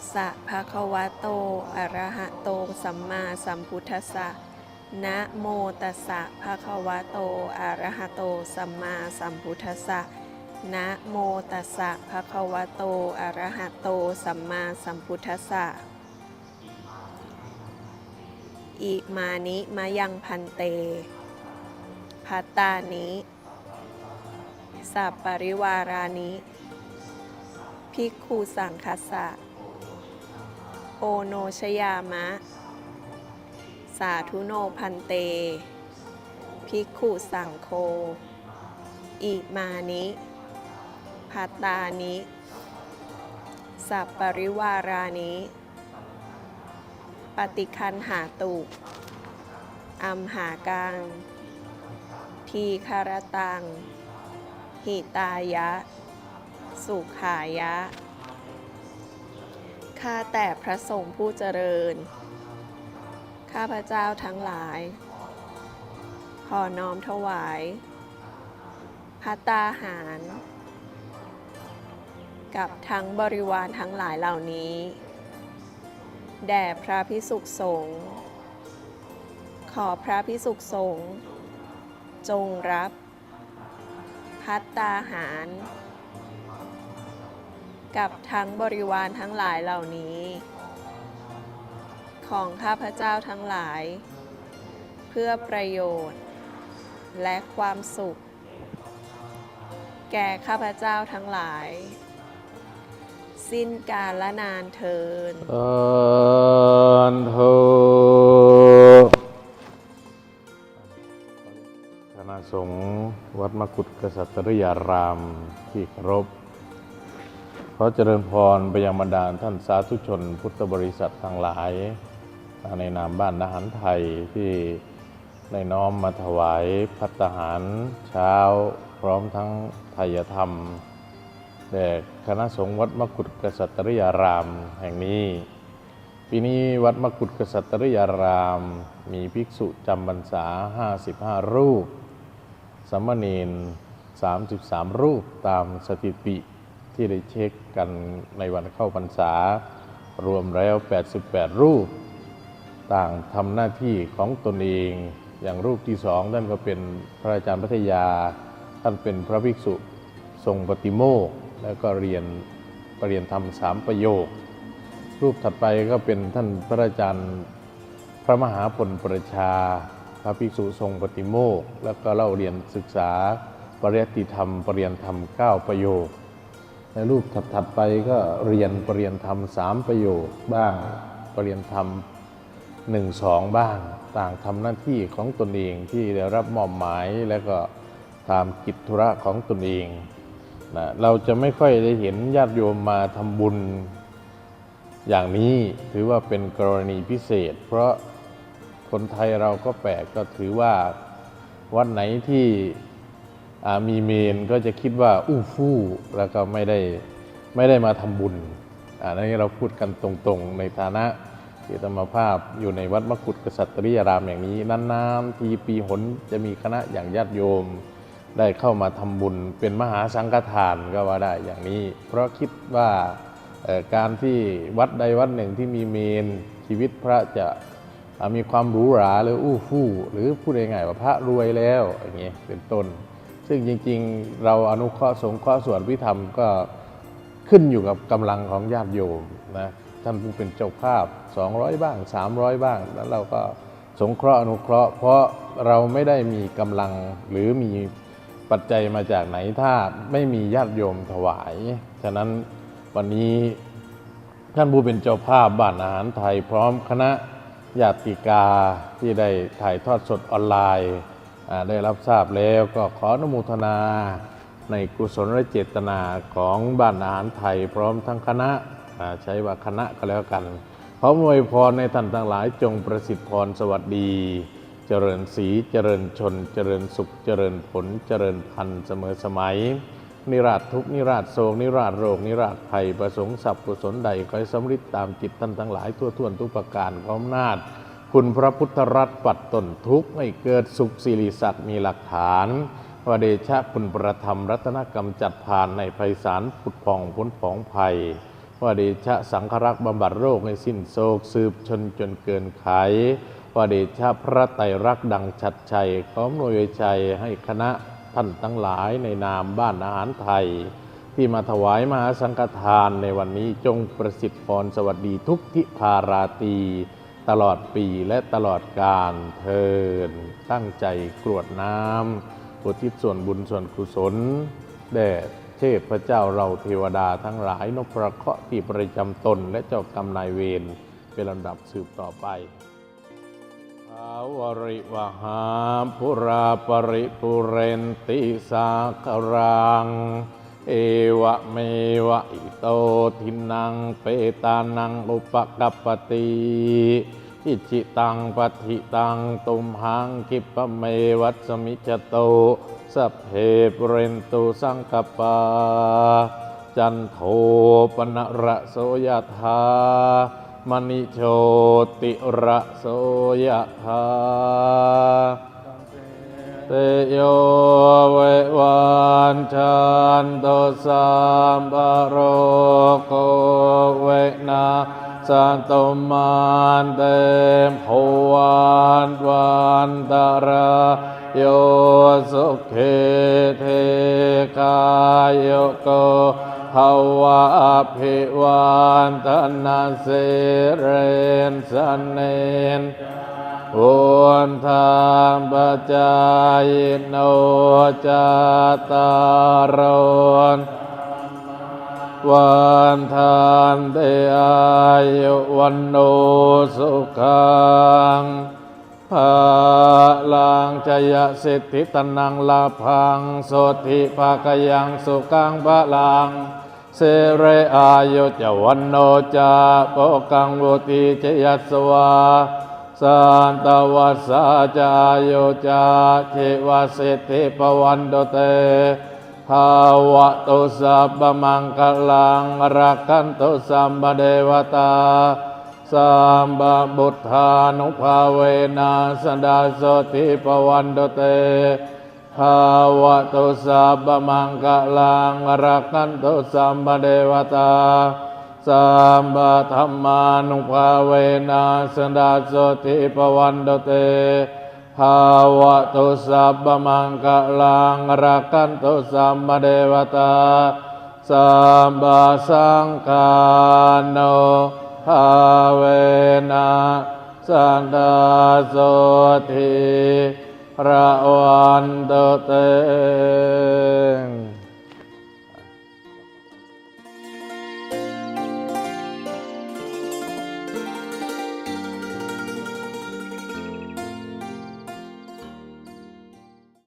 สสะภะคะวะโต อะระหะโต สัมมาสัมพุทธัสสะ นะโมตัสสะภะคะวะโต อะระหะโต สัมมาสัมพุทธัสสะ นะโมตัสสะภะคะวะโต อะระหะโต สัมมาสัมพุทธัสสะ อิมานิมะยังพันเต พัตตานิสัปปริวารานิภิกขุสังคัสสะ โอโนชยามะ สาธุโนพันเต ภิกขุสังโฆอิมานิพัตตานิ สัปปริวารานิ ปฏิคันหาตุอัมหากัง ทีคารตัง หิตายะ สุขายะ ข้าแต่พระสงฆ์ผู้เจริญ ข้าพระเจ้าทั้งหลาย ขอน้อมถวายพัตตาหาร กับทั้งบริวารทั้งหลายเหล่านี้ แด่พระพิสุขสงฆ์ ขอพระพิสุขสงฆ์จงรับพัตตาหาร กับทั้งบริวารทั้งหลายเหล่านี้ ของข้าพเจ้าทั้งหลาย เพื่อประโยชน์ และความสุข แก่ข้าพเจ้าทั้งหลาย สิ้นกาลนานเทินอันโทคณะสงฆ์วัดมกุฏกษัตริยารามที่เคารพ ขอเจริญพรไปยังบรรดาท่านสาธุชน พุทธบริษัททั้งหลาย ในนามบ้านทหารไทยที่ได้น้อมมาถวายพัตตาหารเช้า พร้อมทั้งไทยธรรมแด่คณะสงฆ์วัดมกุฏกษัตริยารามแห่งนี้ ปีนี้วัดมกุฏกษัตริยาราม มีภิกษุจำพรรษา 55 รูปสามเณร33 รูปตามสถิติ ที่ได้เช็คกันในวันเข้าพรรษา รวมแล้ว 88 รูป ต่างทำหน้าที่ของตนเอง อย่างรูปที่สองท่านก็เป็นพระอาจารย์พัทยา ท่านเป็นพระภิกษุทรงปฏิโมกแล้วก็เรียนปรริยนธรรมสามประโยค รูปถัดไปก็เป็นท่านพระอาจารย์พระมหาพลประชา พระภิกษุทรงปฏิโมกแล้วก็เล่าเรียนศึกษาปริยติธรรมปรริยนธรรม 9 ประโยค ในรูปถัดๆไปก็เรียนปรริยนธรรมสามประโยคบ้างปรริยนธรรมหนึ่งสองบ้าง ต่างทำหน้าที่ของตนเองที่ได้รับมอบหมายแล้วก็ตามกิจธุระของตนเองนะเราจะไม่ค่อยได้เห็นญาติโยมมาทำบุญอย่างนี้ถือว่าเป็นกรณีพิเศษ เพราะคนไทยเราก็แปลกก็ถือว่าวัดไหนที่ มีเมนก็จะคิดว่าอู้ฟู่แล้วก็ไม่ได้ไม่ได้มาทำบุญอันนี้เราพูดกันตรงๆ ในฐานะที่ธรรมภาพอยู่ในวัดมกุฏกษัตริยารามอย่างนี้นานๆทีปีหนจะมีคณะอย่างญาติโยมได้เข้ามาทำบุญเป็นมหาสังฆทานก็ว่าได้อย่างนี้ เพราะคิดว่าการที่วัดใดวัดหนึ่งที่มีเมนชีวิตพระจะมีความหรูหราหรืออู้ฟู่หรือพูดง่ายๆว่าพระรวยแล้วอย่างนี้เป็นต้น ซึ่งจริงๆ เราอนุเคราะห์สงเคราะห์ส่วนพิธรรมก็ขึ้นอยู่กับกำลังของญาติโยมนะท่านผู้เป็นเจ้าภาพ 200 บ้าง 300 บ้าง แล้วเราก็สงเคราะห์อนุเคราะห์ เพราะเราไม่ได้มีกำลังหรือมีปัจจัยมาจากไหนถ้าไม่มีญาติโยมถวาย ฉะนั้นวันนี้ท่านผู้เป็นเจ้าภาพบ้านอาหารไทยพร้อมคณะญาติกาที่ได้ถ่ายทอดสดออนไลน์ ได้รับทราบแล้วก็ขออนุโมทนาในกุศลและเจตนาของบ้านอาหารไทย พร้อมทั้งคณะใช้ว่าคณะก็แล้วกันขออวยพรในท่านทั้งหลายจงประสิทธิพรสวัสดี เจริญสีเจริญชน เจริญสุข เจริญผล เจริญพันธ์เสมอสมัย นิราชทุกนิราชโศกนิราชโรค นิราชภัยประสงค์สัพย์กุศลใดขอให้สำฤทธิ์ตามจิตท่านทั้งหลายทั่วท่วนทุกประการพร้อมนาจ คุณพระพุทธรัตน์ปัดตนทุกข์ให้เกิดสุขสิริศักดิ์มีหลักฐานวเดชะคุณประธรรมรัตนกรรมจัดผ่านในไพศาลผุดผ่องพ้นผ่องภัยวเดชะสังฆรักษ์บำบัดโรคให้สิ้นโศกสืบชนจนเกินไขวเดชะพระไตรรักษ์ดังชัดชัยขอมนวยชัยให้คณะท่านทั้งหลายในนามบ้านอาหารไทย ที่มาถวายมหาสังฆทานในวันนี้จงประสิทธิ์พรสวัสดีทุกทิพาราตี ตลอดปีและตลอดกาลเทินตั้งใจกรวดน้ำอุทิศส่วนบุญส่วนกุศลแด่เทพเจ้าเราเทวดาทั้งหลายนพประเคราะห์ที่ประจำตนและเจ้ากรรมนายเวรเป็นลำดับสืบต่อไปภาวริวหาปุราปริปุเรนติสาคารัง เอวะเมวะอิโตทินังเปตานังอุปกัปปติอิจิตังปฏิตังตุมหังกิปะเมวัตสมิจโตสัพเพเรนตุสังกปา จันโทปนระโสยธามณิโชติระโสยธา ตโยเววันชันโตสัมปโรโกเวนาสันตมันเตมโห นธรรมปัจจายโนจตารนวันทันเตอายุวันโนสุขังภาลังจยสิทธิตนังลาพังโสธิภาคยังสุขังภาลังเสเรอายุจวันโนจาโปกังวุติจยัสวา สันตวัสสาจายุจาเทวสิทธิปวันโดเตภาวะตุสัพมังคลังรักขันตุสัมปเดวตาสัมบบุทธานุภาเวนัสดาโสติปวันโดเตภาวะตุสัพมังคลังรักขันตุสัมปเดวตา สัมปธรรมานุภาเวนัสดาสติปวันโดเตภาวะตุสัพพมังคลังรักันตุสัมมาเดวตาสัมปสังฆาโนภาเวนะสันตาสทิระวันตุเต